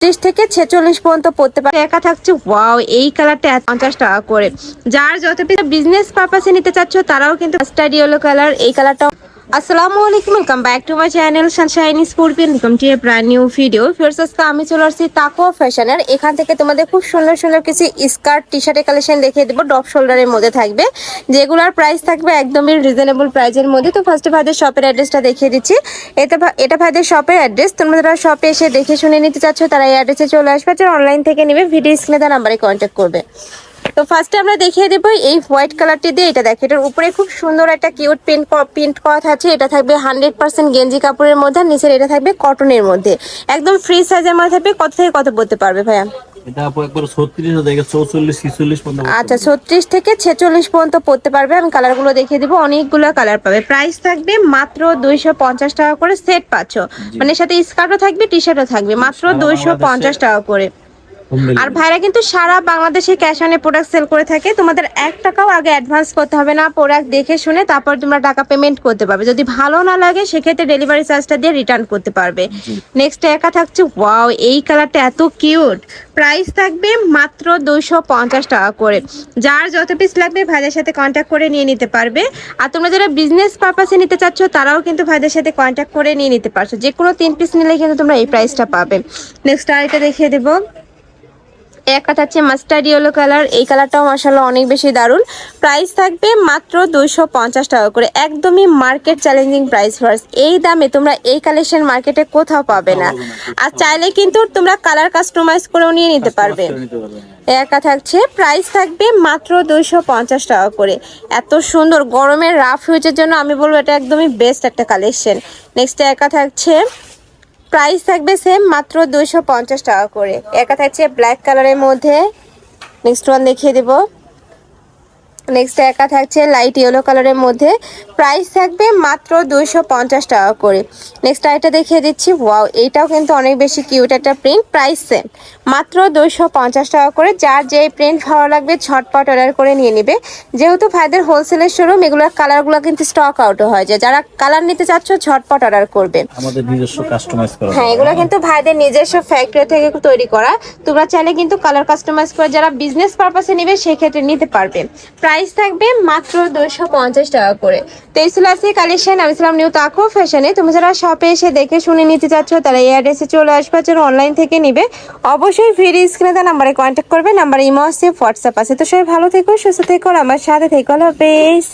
ত্রিশ থেকে ছেচল্লিশ পর্যন্ত পড়তে পারে। একা থাকছে ওয়াও এই কালারটা পঞ্চাশ টাকা করে। যার যত বিজনেস পারপাসে নিতে চাচ্ছ, তারাও কিন্তু স্টাডি ইয়েলো কালার এই কালারটা আসসালামু আলাইকুম welcome back to my channel sunshine scorpion welcome to a brand new video ফিরস আজকে আমি চলে আসছি তাকো ফ্যাশনের এখান থেকে তোমাদের খুব সুন্দর সুন্দর কিছু স্কার্ট টি শার্টের কালেকশন দেখিয়ে দেবো। ডপ শোল্ডারের মধ্যে থাকবে। যেগুলোর প্রাইস থাকবে একদমই রিজনেবল প্রাইসের মধ্যে। তো ফার্স্টে ভাইদের শপের অ্যাড্রেসটা দেখিয়ে দিচ্ছি। এটা এটা ভাইদের শপের অ্যাড্রেস তোমরা শপে এসে দেখে শুনে নিতে চাচ্ছ, তারা এই অ্যাড্রেসে চলে আসবে। যারা অনলাইন থেকে নেবে ভিডিও স্ক্রিনে তার নাম্বারে কন্ট্যাক্ট করবে। তো ফার্স্টে আমরা দেখিয়ে দেবো এই হোয়াইট কালারটি দিয়ে এটা দেখো এটার উপরে খুব সুন্দর একটা কিউট প্রিন্ট প্রিন্ট করা থাকছে এটা থাকবে হান্ড্রেড পার্সেন্ট গেঞ্জি কাপড়ের মধ্যে নিচের এটা থাকবে কটনের মধ্যে। একদম ফ্রি সাইজের মধ্যে থাকবে কত থেকে কত বলতে পারবে ভাইয়া? আচ্ছা ছত্রিশ থেকে ছেচল্লিশ পর্যন্ত পড়তে পারবে আমি কালারগুলো দেখিয়ে দেবো অনেকগুলো কালার পাবে। প্রাইস থাকবে মাত্র দুইশো পঞ্চাশ টাকা করে সেট পাচ্ছ। মানে সাথে স্কার্টও থাকবে টি শার্টও থাকবে মাত্র দুইশো পঞ্চাশ টাকা করে। আর ভাইরা কিন্তু সারা বাংলাদেশে ক্যাশ অনে প্রোডাক্ট সেল করে থাকে। তোমাদের এক টাকাও আগে অ্যাডভান্স করতে হবে না প্রোডাক্ট দেখে শুনে তারপর তোমরা টাকা পেমেন্ট করতে পারবে। যদি ভালো না লাগে সেক্ষেত্রে ডেলিভারি চার্জটা দিয়ে রিটার্ন করতে পারবে। নেক্সট একা থাকছে ওয়াও এই কালারটা এত কিউট প্রাইস থাকবে মাত্র দুইশো পঞ্চাশ টাকা করে। যার যত পিস লাগবে ভাইদের সাথে কন্ট্যাক্ট করে নিয়ে নিতে পারবে। আর তোমরা যারা বিজনেস পারপাসে নিতে চাচ্ছ তারাও কিন্তু ভাইদের সাথে কন্ট্যাক্ট করে নিয়ে নিতে পারছ। যে কোনো তিন পিস নিলে কিন্তু তোমরা এই প্রাইসটা পাবে। নেক্সট আরেকটা দেখিয়ে দেবো। একটা থাকছে মাস্টার্ড ইয়েলো কালার এই কালারটাও মাসাল্লাহ অনেক বেশি দারুণ। প্রাইস থাকবে মাত্র দুইশো পঞ্চাশ টাকা করে। একদমই মার্কেট চ্যালেঞ্জিং প্রাইস ফার্স্ট এই দামে তোমরা এই কালেকশন মার্কেটে কোথাও পাবে না। আর চাইলে কিন্তু তোমরা কালার কাস্টমাইজ করেও নিয়ে নিতে পারবে। একা থাকছে প্রাইস থাকবে মাত্র দুইশো পঞ্চাশ টাকা করে। এত সুন্দর গরমের রাফ ইউজের জন্য আমি বলব এটা একদমই বেস্ট একটা কালেকশন নেক্সট একা থাকছে প্রাইস থাকবে সেম মাত্র দুইশো পঞ্চাশ টাকা করে। একা থাকছে ব্ল্যাক কালারের মধ্যে। নেক্সট ওয়ান দেখিয়ে দেবো। নেক্সট একা থাকছে লাইট ইয়েলো কালারের মধ্যে। প্রাইস থাকবে মাত্র দুইশো পঞ্চাশ টাকা করে। নেক্সট আরেকটা দেখিয়ে দিচ্ছি। ওয়াও এইটাও কিন্তু অনেক বেশি কিউট একটা প্রিন্ট প্রাইস সেম মাত্র দুইশো পঞ্চাশ টাকা করে। যার যেই প্রিন্ট ভালো লাগবে ঝটপট অর্ডার করে নিয়ে নেবে। যেহেতু ভাইদের হোলসেলের শোরুম এগুলোর কালারগুলো কিন্তু স্টক আউটও হয়। যায় যারা কালার নিতে চাচ্ছ ঝটপট অর্ডার করবে। আমাদের নিজস্ব কাস্টমাইজ করা হ্যাঁ এগুলো কিন্তু ভাইদের নিজস্ব ফ্যাক্টরি থেকে তৈরি করা। তোমরা চাইলে কিন্তু কালার কাস্টমাইজ করে যারা বিজনেস পারপাসে নেবে সেক্ষেত্রে নিতে পারবে। প্রাইস থাকবে মাত্র দুশো পঞ্চাশ টাকা করে। তো এই কালেকশন আমি ছিলাম নিউ তাকো ফ্যাশনে তুমি যারা শপে এসে দেখে শুনে নিতে চাচ্ছ, তারা এই অ্যাড্রেসে চলে আসবার জন্য অনলাইন থেকে নিবে, অবশ্যই ফ্রি স্ক্রিনে তার নাম্বারে কন্ট্যাক্ট করবে। নাম্বার ইমো আছে হোয়াটসঅ্যাপ আছে। তো সবাই ভালো থেকো, সুস্থ থেকো আমার সাথে থেকো। বেশ